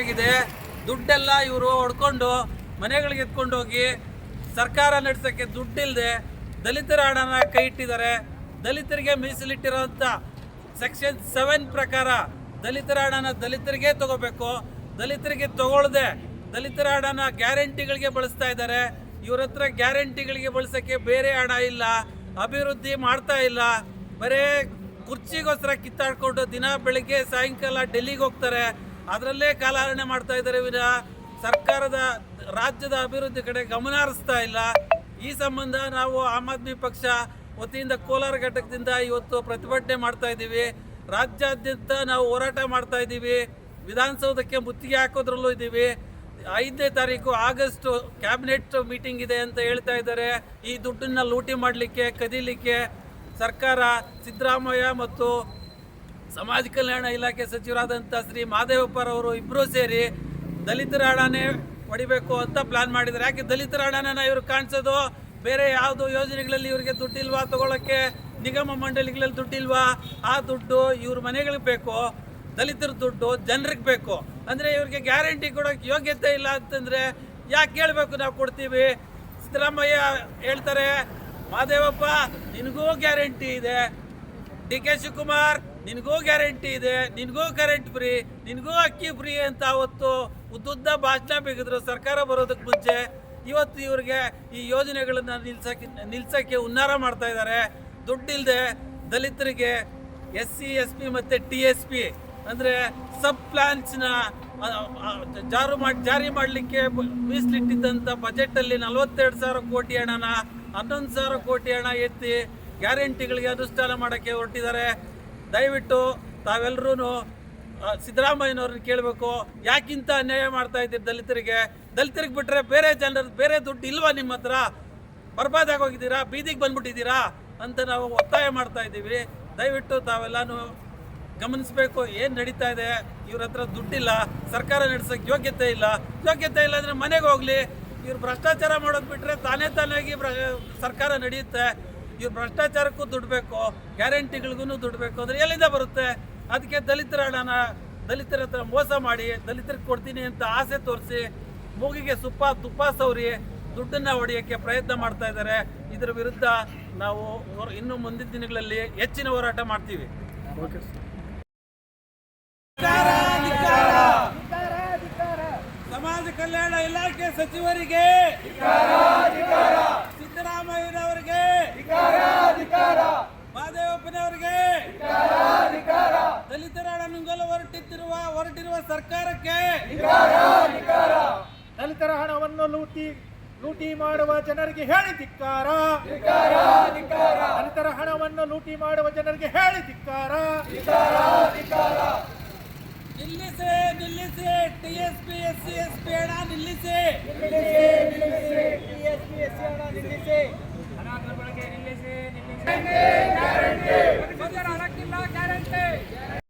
ಆಗಿದೆ. ದುಡ್ಡೆಲ್ಲ ಇವರು ಹೊಡ್ಕೊಂಡು ಮನೆಗಳಿಗೆ ಎತ್ಕೊಂಡು ಹೋಗಿ ಸರ್ಕಾರ ನಡೆಸೋಕ್ಕೆ ದುಡ್ಡಿಲ್ಲದೆ ದಲಿತರ ಹಣನ ಕೈ ಇಟ್ಟಿದ್ದಾರೆ ದಲಿತರಿಗೆ ಮೀಸಲಿಟ್ಟಿರೋಂಥ ಸೆಕ್ಷನ್ ಸೆವೆನ್ ಪ್ರಕಾರ ದಲಿತರ ಹಣನ ದಲಿತರಿಗೆ ತಗೋಬೇಕು. ದಲಿತರಿಗೆ ತಗೊಳ್ದೆ ದಲಿತರ ಹಣನ ಗ್ಯಾರಂಟಿಗಳಿಗೆ ಬಳಸ್ತಾ ಇದ್ದಾರೆ. ಇವ್ರ ಹತ್ರ ಗ್ಯಾರಂಟಿಗಳಿಗೆ ಬಳಸೋಕ್ಕೆ ಬೇರೆ ಹಣ ಇಲ್ಲ, ಅಭಿವೃದ್ಧಿ ಮಾಡ್ತಾ ಇಲ್ಲ. ಬರೇ ಕುರ್ಚಿಗೋಸ್ಕರ ಕಿತ್ತಾಡ್ಕೊಂಡು ದಿನ ಬೆಳಿಗ್ಗೆ ಸಾಯಂಕಾಲ ಡೆಲ್ಲಿಗೆ ಹೋಗ್ತಾರೆ. ಅದರಲ್ಲೇ ಕಾಲಹರಣೆ ಮಾಡ್ತಾ ಇದ್ದಾರೆ ವಿನ ಸರ್ಕಾರದ ರಾಜ್ಯದ ಅಭಿವೃದ್ಧಿ ಕಡೆ ಗಮನ ಹರಿಸ್ತಾ ಇಲ್ಲ. ಈ ಸಂಬಂಧ ನಾವು ಆಮ್ ಆದ್ಮಿ ಪಕ್ಷ ವತಿಯಿಂದ ಕೋಲಾರ ಘಟಕದಿಂದ ಇವತ್ತು ಪ್ರತಿಭಟನೆ ಮಾಡ್ತಾ ಇದ್ದೀವಿ. ರಾಜ್ಯಾದ್ಯಂತ ನಾವು ಹೋರಾಟ ಮಾಡ್ತಾ ಇದ್ದೀವಿ. ವಿಧಾನಸೌಧಕ್ಕೆ ಮುತ್ತಿಗೆ ಹಾಕೋದ್ರಲ್ಲೂ ಇದ್ದೀವಿ. ಐದನೇ ತಾರೀಕು ಆಗಸ್ಟ್ ಕ್ಯಾಬಿನೆಟ್ ಮೀಟಿಂಗ್ ಇದೆ ಅಂತ ಹೇಳ್ತಾ ಇದ್ದಾರೆ. ಈ ದುಡ್ಡನ್ನ ಲೂಟಿ ಮಾಡಲಿಕ್ಕೆ, ಕದೀಲಿಕ್ಕೆ ಸರ್ಕಾರ ಸಿದ್ದರಾಮಯ್ಯ ಮತ್ತು ಸಮಾಜ ಕಲ್ಯಾಣ ಇಲಾಖೆ ಸಚಿವರಾದಂಥ ಶ್ರೀ ಮಾದೇವಪ್ಪರವರು ಇಬ್ಬರೂ ಸೇರಿ ದಲಿತರ ಹಣನೇ ಹೊಡಿಬೇಕು ಅಂತ ಪ್ಲಾನ್ ಮಾಡಿದ್ದಾರೆ. ಯಾಕೆ ದಲಿತರ ಹಣನ ಇವರು ಕಾಣಿಸೋದು? ಬೇರೆ ಯಾವುದು ಯೋಜನೆಗಳಲ್ಲಿ ಇವರಿಗೆ ದುಡ್ಡಿಲ್ವಾ? ತಗೊಳ್ಳೋಕ್ಕೆ ನಿಗಮ ಮಂಡಳಿಗಳಲ್ಲಿ ದುಡ್ಡಿಲ್ವಾ? ಆ ದುಡ್ಡು ಇವ್ರ ಮನೆಗಳಿಗೆ ಬೇಕು, ದಲಿತರ ದುಡ್ಡು ಜನರಿಗೆ ಬೇಕು. ಅಂದರೆ ಇವ್ರಿಗೆ ಗ್ಯಾರಂಟಿ ಕೊಡೋಕ್ಕೆ ಯೋಗ್ಯತೆ ಇಲ್ಲ ಅಂತಂದರೆ ಯಾಕೆ ಕೇಳಬೇಕು ನಾವು ಕೊಡ್ತೀವಿ? ಸಿದ್ದರಾಮಯ್ಯ ಹೇಳ್ತಾರೆ, ಮಾದೇವಪ್ಪ, ನಿನಗೂ ಗ್ಯಾರಂಟಿ ಇದೆ. ಡಿ ಕೆ ಶಿವಕುಮಾರ್ ನಿನಗೂ ಗ್ಯಾರಂಟಿ ಇದೆ, ನಿನಗೂ ಕರೆಂಟ್ ಫ್ರೀ ನಿನಗೂ ಅಕ್ಕಿ ಫ್ರೀ ಅಂತ ಅವತ್ತು ಉದ್ದುದ್ದ ಭಾಷಣ ಬೇಕಿದ್ರು ಸರ್ಕಾರ ಬರೋದಕ್ಕೆ ಮುಂಚೆ ಇವತ್ತು ಇವ್ರಿಗೆ ಈ ಯೋಜನೆಗಳನ್ನು ನಿಲ್ಸಕ್ಕೆ ನಿಲ್ಸಕ್ಕೆ ಉನ್ನಾರ ಮಾಡ್ತಾ ಇದ್ದಾರೆ ದುಡ್ಡಿಲ್ಲದೆ ದಲಿತರಿಗೆ ಎಸ್ ಸಿ ಎಸ್ ಪಿ ಮತ್ತು ಟಿ ಎಸ್ ಪಿ ಅಂದರೆ ಸಬ್ ಪ್ಲಾನ್ಸ್ನ ಜಾರು ಮಾಡಿ, ಜಾರಿ ಮಾಡಲಿಕ್ಕೆ ಮೀಸಲಿಟ್ಟಿದ್ದಂಥ ಬಜೆಟಲ್ಲಿ ನಲವತ್ತೆರಡು ಸಾವಿರ ಕೋಟಿ ಹಣನ, ಹನ್ನೊಂದು ಸಾವಿರ ಕೋಟಿ ಹಣ ಎತ್ತಿ ಗ್ಯಾರಂಟಿಗಳಿಗೆ ಅನುಷ್ಠಾನ ಮಾಡೋಕ್ಕೆ ಹೊರಟಿದ್ದಾರೆ. ದಯವಿಟ್ಟು ತಾವೆಲ್ಲರೂ ಸಿದ್ದರಾಮಯ್ಯನವ್ರನ್ನ ಕೇಳಬೇಕು. ಯಾಕಿಂತ ಅನ್ಯಾಯ ಮಾಡ್ತಾ ಇದ್ದೀರಿ ದಲಿತರಿಗೆ? ದಲಿತರಿಗೆ ಬಿಟ್ಟರೆ ಬೇರೆ ಜನರ, ಬೇರೆ ದುಡ್ಡು ಇಲ್ವಾ ನಿಮ್ಮ ಹತ್ರ? ಬರ್ಬಾದಾಗೋಗಿದ್ದೀರಾ ಬೀದಿಗೆ ಬಂದ್ಬಿಟ್ಟಿದ್ದೀರಾ? ಅಂತ ನಾವು ಒತ್ತಾಯ ಮಾಡ್ತಾ ಇದ್ದೀವಿ. ದಯವಿಟ್ಟು ತಾವೆಲ್ಲನೂ ಗಮನಿಸಬೇಕು, ಏನು ನಡೀತಾ ಇದೆ? ಇವ್ರ ಹತ್ರ ದುಡ್ಡಿಲ್ಲ, ಸರ್ಕಾರ ನಡೆಸೋಕ್ಕೆ ಯೋಗ್ಯತೆ ಇಲ್ಲ. ಯೋಗ್ಯತೆ ಇಲ್ಲ ಅಂದರೆ ಮನೆಗೆ ಹೋಗಲಿ. ಇವ್ರು ಭ್ರಷ್ಟಾಚಾರ ಮಾಡೋದು ಬಿಟ್ಟರೆ ತಾನೇ ತಾನಾಗಿ ಸರ್ಕಾರ ನಡೆಯುತ್ತೆ. ಇವ್ರು ಭ್ರಷ್ಟಾಚಾರಕ್ಕೂ ದುಡ್ಬೇಕು ಗ್ಯಾರಂಟಿಗಳಿಗೂ ದುಡ್ಬೇಕು ಅಂದರೆ ಎಲ್ಲಿಂದ ಬರುತ್ತೆ? ಅದಕ್ಕೆ ದಲಿತರ ಹಣನ ದಲಿತರ ಹತ್ರ ಮೋಸ ಮಾಡಿ ದಲಿತರಿಗೆ ಕೊಡ್ತೀನಿ ಅಂತ ಆಸೆ ತೋರಿಸಿ ಮೂಗಿಗೆ ಸುಪ್ಪ ತುಪ್ಪ ಸೌರಿ ದುಡ್ಡನ್ನ ಹೊಡೆಯೋಕ್ಕೆ ಪ್ರಯತ್ನ ಮಾಡ್ತಾ ಇದ್ದಾರೆ. ಇದರ ವಿರುದ್ಧ ನಾವು ಇನ್ನು ಮುಂದಿನ ದಿನಗಳಲ್ಲಿ ಹೆಚ್ಚಿನ ಹೋರಾಟ ಮಾಡ್ತೀವಿ. ಸಮಾಜ ಕಲ್ಯಾಣ ಇಲಾಖೆ ಸಚಿವರಿಗೆ ಮಹದೇವಪ್ಪನವರಿಗೆ ದಲಿತರ ಹಣ ನುಂಗಲು ಹೊರಟಿರುವ ಹೊರಟಿರುವ ಸರ್ಕಾರಕ್ಕೆ ದಲಿತರ ಹಣವನ್ನು ಲೂಟಿ ಲೂಟಿ ಮಾಡುವ ಜನರಿಗೆ ಹೇಳಿ ಧಿಕ್ಕಾರ. ದಲಿತರ ಹಣವನ್ನು ಲೂಟಿ ಮಾಡುವ ಜನರಿಗೆ ಹೇಳಿ ಧಿಕ್ಕಾರ. दिल्ली से दिल्ली से TSP SC SP S Delhi से। दिल्ली से दिल्ली से टीएसपी एससी दिल्ली से। दिल्ली से गारंटी गारंटी गारंटी